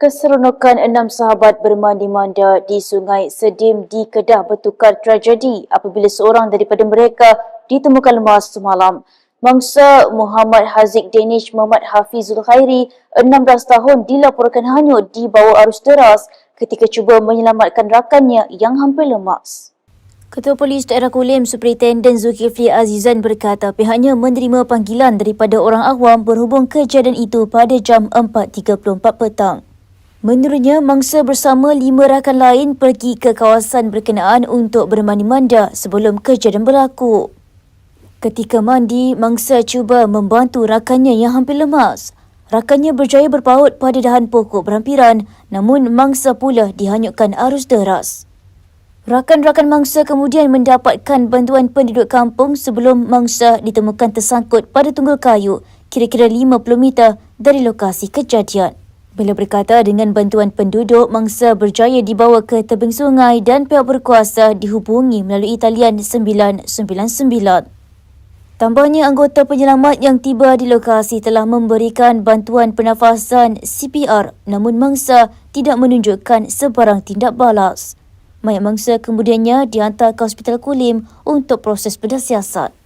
Keseronokan enam sahabat bermandi manda di Sungai Sedim di Kedah bertukar tragedi apabila seorang daripada mereka ditemukan lemas semalam. Mangsa Muhammad Haziq Danish Muhammad Hafizul Khairi, 16 tahun dilaporkan hanyut di bawah arus deras ketika cuba menyelamatkan rakannya yang hampir lemas. Ketua Polis Daerah Kulim Superintendent Zulkifli Azizan berkata pihaknya menerima panggilan daripada orang awam berhubung kejadian itu pada jam 4.34 petang. Menurutnya, mangsa bersama lima rakan lain pergi ke kawasan berkenaan untuk bermandi-manda sebelum kejadian berlaku. Ketika mandi, mangsa cuba membantu rakannya yang hampir lemas. Rakannya berjaya berpaut pada dahan pokok berhampiran namun mangsa pula dihanyutkan arus deras. Rakan-rakan mangsa kemudian mendapatkan bantuan penduduk kampung sebelum mangsa ditemukan tersangkut pada tunggul kayu kira-kira 50 meter dari lokasi kejadian. Beliau berkata dengan bantuan penduduk, mangsa berjaya dibawa ke tebing sungai dan pihak berkuasa dihubungi melalui talian 999. Tambahnya, anggota penyelamat yang tiba di lokasi telah memberikan bantuan pernafasan CPR namun mangsa tidak menunjukkan sebarang tindak balas. Mayat mangsa kemudiannya dihantar ke Hospital Kulim untuk proses pendasiasat.